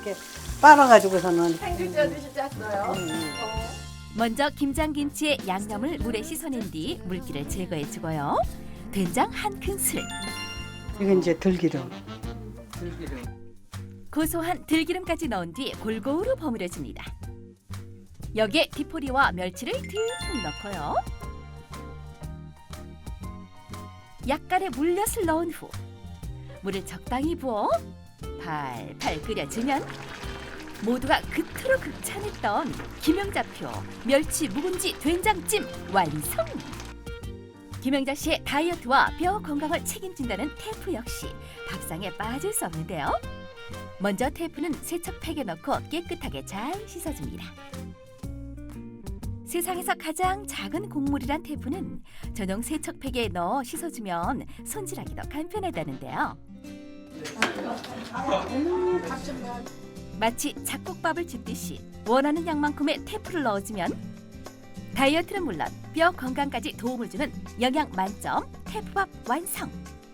이렇게 빨아가지고서는 생김치 드실. 음. 먼저 김장김치에 양념을 물에 씻어낸 뒤 물기를 제거해주고요. 된장 한 큰술, 이건 이제 들기름. 고소한 들기름까지 넣은 뒤 골고루 버무려줍니다. 여기에 디포리와 멸치를 듬뿍 넣고요. 약간의 물엿을 넣은 후 물을 적당히 부어 팔팔 끓여주면 모두가 그토록 극찬했던 김영자표 멸치 묵은지 된장찜 완성! 김영자 씨의 다이어트와 뼈 건강을 책임진다는 테프 역시 밥상에 빠질 수 없는데요. 먼저 테이프는 세척팩에 넣고 깨끗하게 잘 씻어줍니다. 세상에서 가장 작은 곡물이란 테이프는 전용 세척팩에 넣어 씻어주면 손질하기도 간편하다는데요. 마치 잡곡밥을 짓듯이 원하는 양만큼의 테이프를 넣어주면 다이어트는 물론 뼈 건강까지 도움을 주는 영양 만점 테이프밥 완성!